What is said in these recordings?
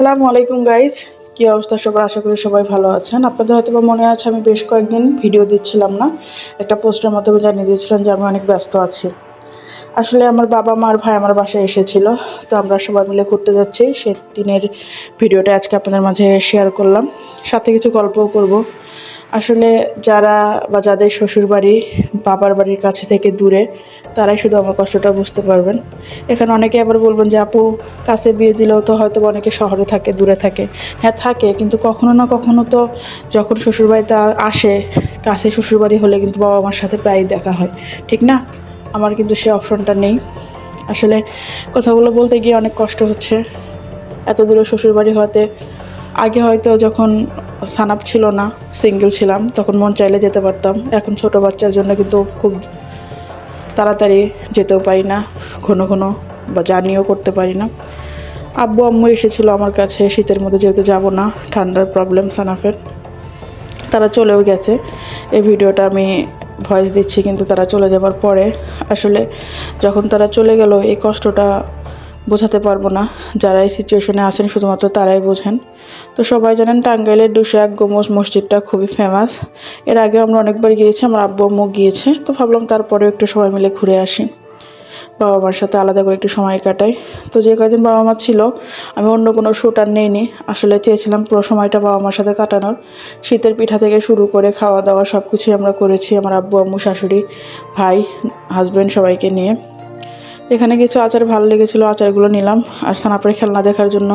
আসসালামু আলাইকুম গাইজ কী অবস্থা সবাই আশা করি সবাই ভালো আছেন। আপনাদের হয়তো বা মনে আছে, আমি বেশ কয়েকদিন ভিডিও দিচ্ছিলাম না। একটা পোস্টের মাধ্যমে জানিয়ে দিয়েছিলাম যে, আমি অনেক ব্যস্ত আছি। আসলে আমার বাবা, মার ভাই আমার বাসায় এসেছিল। তো আমরা সবাই মিলে ঘুরতে যাচ্ছি। সেদিনের ভিডিওটা আজকে আপনাদের মাঝে শেয়ার করলাম। সাথে কিছু গল্পও করব। আসলে যারা বা যাদের শ্বশুরবাড়ি, বাবার বাড়ির কাছে থেকে দূরে, তারাই শুধু আমার কষ্টটা বুঝতে পারবেন। এখানে অনেকে আবার বলবেন যে, আপু, কাছে বিয়ে দিলেও তো হয়তো অনেকে শহরে থাকে, দূরে থাকে। হ্যাঁ থাকে, কিন্তু কখনো না কখনো তো যখন শ্বশুরবাড়িতে আসে, কাছে শ্বশুরবাড়ি হলে কিন্তু বাবা মার সাথে প্রায়ই দেখা হয়। ঠিক না? আমার কিন্তু সে অপশনটা নেই। আসলে কথাগুলো বলতে গিয়ে অনেক কষ্ট হচ্ছে। এত দূরে শ্বশুরবাড়ি হতে আগে হয়তো যখন সানাপ ছিল না সিঙ্গেল ছিলাম, তখন মন চাইলে যেতে পারতাম। এখন ছোট বাচ্চার জন্য কিন্তু খুব তাড়াতাড়ি যেতেও পারি না, ঘন ঘন বা জার্নিও করতে পারি না। আব্বু, আম্মু এসেছিল আমার কাছে, শীতের মধ্যে যেহেতু যাব না, ঠান্ডার প্রবলেম সানাফের তারা চলেও গেছে। এই ভিডিওটা আমি ভয়েস দিচ্ছি, কিন্তু তারা চলে যাবার পরে। আসলে যখন তারা চলে গেল, এই কষ্টটা বোঝাতে পারব না। যারা এই সিচুয়েশনে আছেন, শুধুমাত্র তারাই বোঝেন। তো সবাই জানেন টাঙ্গাইলের দুশো এক গোমস মসজিদটা খুবই ফেমাস এর আগে আমরা অনেকবার গিয়েছি, আমার আব্বু আম্মু গিয়েছে। তো ভাবলাম তারপরেও একটু সবাই মিলে ঘুরে আসি। বাবা মার সাথে আলাদা করে একটু সময় কাটাই। তো যে কয়দিন বাবা মা ছিল, আমি অন্য কোনো শ্যুট আর নেইনি। আসলে চেয়েছিলাম পুরো সময়টা বাবা মার সাথে কাটানোর। শীতের পিঠা থেকে শুরু করে খাওয়া দাওয়া সব কিছুই আমরা করেছি, আমার আব্বু আম্মু, শাশুড়ি, ভাই হাজব্যান্ড সবাইকে নিয়ে। এখানে কিছু আচার ভালো লেগেছিলো, আচারগুলো নিলাম আর সানাপের খেলনা দেখার জন্য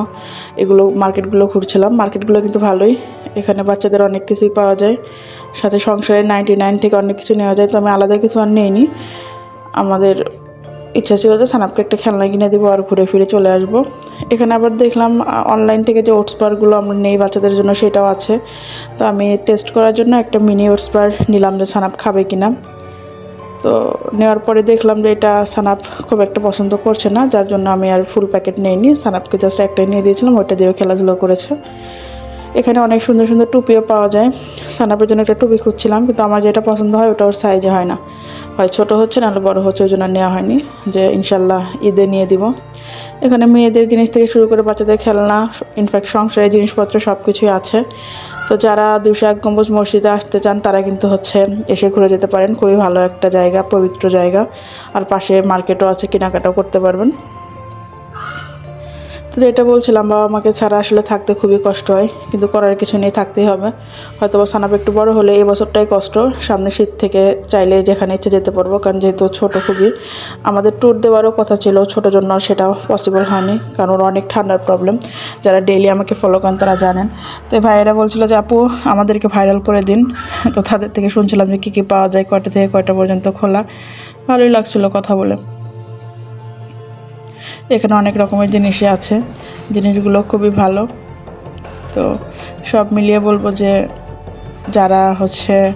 এগুলো মার্কেটগুলো ঘুরছিলাম। মার্কেটগুলো কিন্তু ভালোই, এখানে বাচ্চাদের অনেক কিছুই পাওয়া যায়। সাথে সংসারে নাইনটি নাইন থেকে অনেক কিছু নেওয়া যায়, তো আমি আলাদা কিছু আর নিইনি। আমাদের ইচ্ছা ছিল যে সানাপকে একটা খেলনা কিনে দেবো আর ঘুরে ফিরে চলে আসব। এখানে আবার দেখলাম অনলাইন থেকে যে ওটস পারগুলো আমরা নেই বাচ্চাদের জন্য সেটাও আছে। তো আমি টেস্ট করার জন্য একটা মিনি ওটস পার নিলাম যে সানাপ খাবে কিনা। তো নেওয়ার পরে দেখলাম যে এটা সানাপ খুব একটা পছন্দ করছে না, যার জন্য আমি আর ফুল প্যাকেট নিইনি। সানাপকে জাস্ট একটাই নিয়ে দিয়েছিলাম, ওইটা দিয়েও খেলাধুলো করেছে। এখানে অনেক সুন্দর সুন্দর টুপিও পাওয়া যায়। সানাপের জন্য একটা টুপি খুঁজছিলাম, কিন্তু আমার যেটা পছন্দ হয় ওটা ওর সাইজে হয় না। হয় ছোটো হচ্ছে, নাহলে বড়ো হচ্ছে, ওই জন্য নেওয়া হয়নি। যে ইনশাল্লাহ ঈদে নিয়ে দিব। এখানে মেয়েদের জিনিস থেকে শুরু করে বাচ্চাদের খেলনা ইনফ্যাক্ট সংসারের জিনিসপত্র সব কিছুই আছে। তো যারা দুশো এক গম্বুজ মসজিদে আসতে চান, তারা কিন্তু হচ্ছে এসে ঘুরে যেতে পারেন। খুবই ভালো একটা জায়গা, পবিত্র জায়গা। আর পাশে মার্কেটও আছে, কেনাকাটাও করতে পারবেন। তো যেটা বলছিলাম, বাবা মাকে ছাড়া আসলে থাকতে খুবই কষ্ট হয়, কিন্তু করার কিছু নেই, থাকতেই হবে। হয়তো বা সানাপ একটু বড় হলে এই বছরটাই কষ্ট সামনে শীত থেকে চাইলে যেখানে ইচ্ছে যেতে পারব, কারণ যেহেতু ছোট খুবই। আমাদের ট্যুর দেওয়ারও কথা ছিল ছোটোর জন্য আর সেটা পসিবল হয়নি, কারণ ওর অনেক ঠান্ডার প্রবলেম যারা ডেইলি আমাকে ফলো করেন তারা জানেন। তো ভাইয়েরা বলছিল যে, আপু, আমাদেরকে ভাইরাল করে দিন। তো তাদের থেকে শুনছিলাম যে, কী কী পাওয়া যায়, কয়টা থেকে কয়টা পর্যন্ত খোলা? ভালোই লাগছিল কথা বলে। এখানে অনেক রকমের জিনিসই আছে। জিনিসগুলো খুবই ভালো। তো সব মিলিয়ে বলব যে যারা হচ্ছে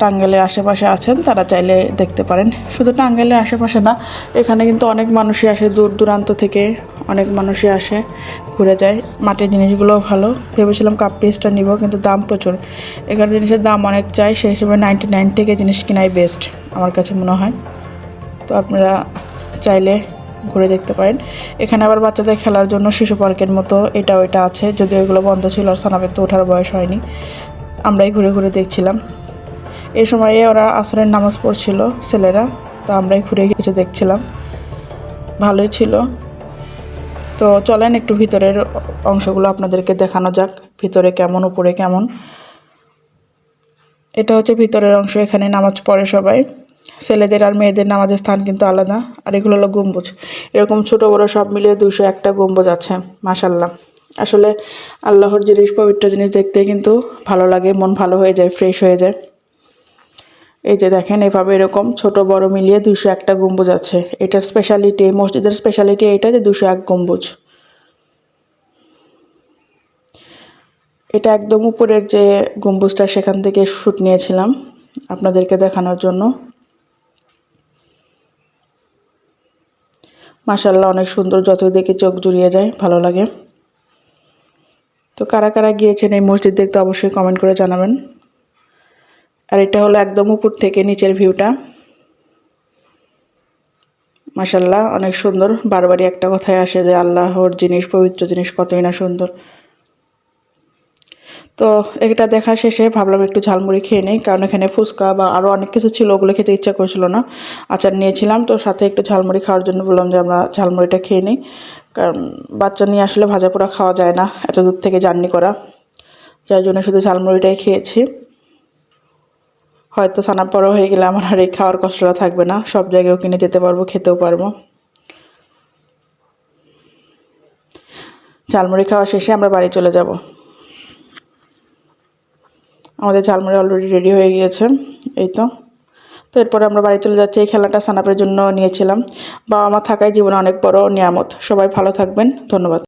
টাঙ্গাইলের আশেপাশে আছেন, তারা চাইলে দেখতে পারেন। শুধু টাঙ্গাইলের আশেপাশে না, এখানে কিন্তু অনেক মানুষই আসে। দূর দূরান্ত থেকে অনেক মানুষই আসে, ঘুরে যায়। মাটির জিনিসগুলোও ভালো। ভেবেছিলাম কাপ পিসটা নিব, কিন্তু দাম প্রচুর। এখানে জিনিসের দাম অনেক চাই, সেই হিসেবে নাইনটি নাইন থেকে জিনিস কেনাই বেস্ট আমার কাছে মনে হয়। তো আপনারা চাইলে ঘুরে দেখতে পারেন। এখানে আবার বাচ্চাদের খেলার জন্য শিশু পার্কের মতো এটা ওইটা আছে, যদিও এগুলো বন্ধ ছিল আর সানাবের তো ওঠার বয়স হয়নি। আমরাই ঘুরে ঘুরে দেখছিলাম। এই সময়ে ওরা আসরের নামাজ পড়ছিল ছেলেরা, তো আমরাই ঘুরে কিছু দেখছিলাম। ভালোই ছিল। তো চলেন একটু ভিতরের অংশগুলো আপনাদেরকে দেখানো যাক, ভিতরে কেমন, উপরে কেমন। এটা হচ্ছে ভিতরের অংশ, এখানে নামাজ পড়ে সবাই। ছেলেদের আর মেয়েদের নামাজের স্থান কিন্তু আলাদা, আর এগুলো হলো গম্বুজ। এরকম ছোট বড় সব মিলিয়ে দুশো একটা গম্বুজ আছে মাসাল্লাহ আসলে আল্লাহর জিনিস পবিত্র জিনিস দেখতে কিন্তু ভালো লাগে, মন ভালো হয়ে যায় ফ্রেশ হয়ে যায়। এই যে দেখেন, এভাবে এরকম ছোট বড় মিলিয়ে দুশো একটা গম্বুজ আছে। এটার স্পেশালিটি মসজিদের স্পেশালিটি এটা যে দুশো এক গম্বুজ। এটা একদম উপরের যে গম্বুজটা, সেখান থেকে শ্যুট নিয়েছিলাম আপনাদেরকে দেখানোর জন্য। মাসাল্লাহ অনেক সুন্দর, যতই দেখে চোখ জুড়িয়ে যায়, ভালো লাগে। তো কারা কারা গিয়েছেন এই মসজিদ দেখতে অবশ্যই কমেন্ট করে জানাবেন। আর এটা হলো একদম উপর থেকে নিচের ভিউটা। মাসাল্লাহ অনেক সুন্দর, বারবারই একটা কথায় আসে যে আল্লাহর জিনিস, পবিত্র জিনিস কতই না সুন্দর। তো এটা দেখা শেষে ভাবলাম একটু ঝালমুড়ি খেয়ে নিই, কারণ এখানে ফুচকা বা আরও অনেক কিছু ছিল, ওগুলো খেতে ইচ্ছা করছিল না। আচার নিয়েছিলাম, তো সাথে একটু ঝালমুড়ি খাওয়ার জন্য বললাম যে আমরা ঝালমুড়িটা খেয়ে নিই। কারণ বাচ্চা নিয়ে আসলে ভাজা পোড়া খাওয়া যায় না, এত দূর থেকে জার্নি করা। যার জন্য শুধু ঝালমুড়িটাই খেয়েছি। হয়তো সানা বড় হয়ে গেলে আমার আর এই খাওয়ার কষ্টটা থাকবে না, সব জায়গায়ও কিনে যেতে পারব, খেতেও পারব। ঝালমুড়ি খাওয়া শেষে আমরা বাড়ি চলে যাব। আমাদের ঝালমুড়ি অলরেডি রেডি হয়ে গিয়েছে, এই তো। তো এরপরে আমরা বাড়ি চলে যাচ্ছি, এই খেলাটা সানাপের জন্য নিয়েছিলাম। বাবা মা থাকায় জীবনে অনেক বড় নিয়ামত। সবাই ভালো থাকবেন, ধন্যবাদ।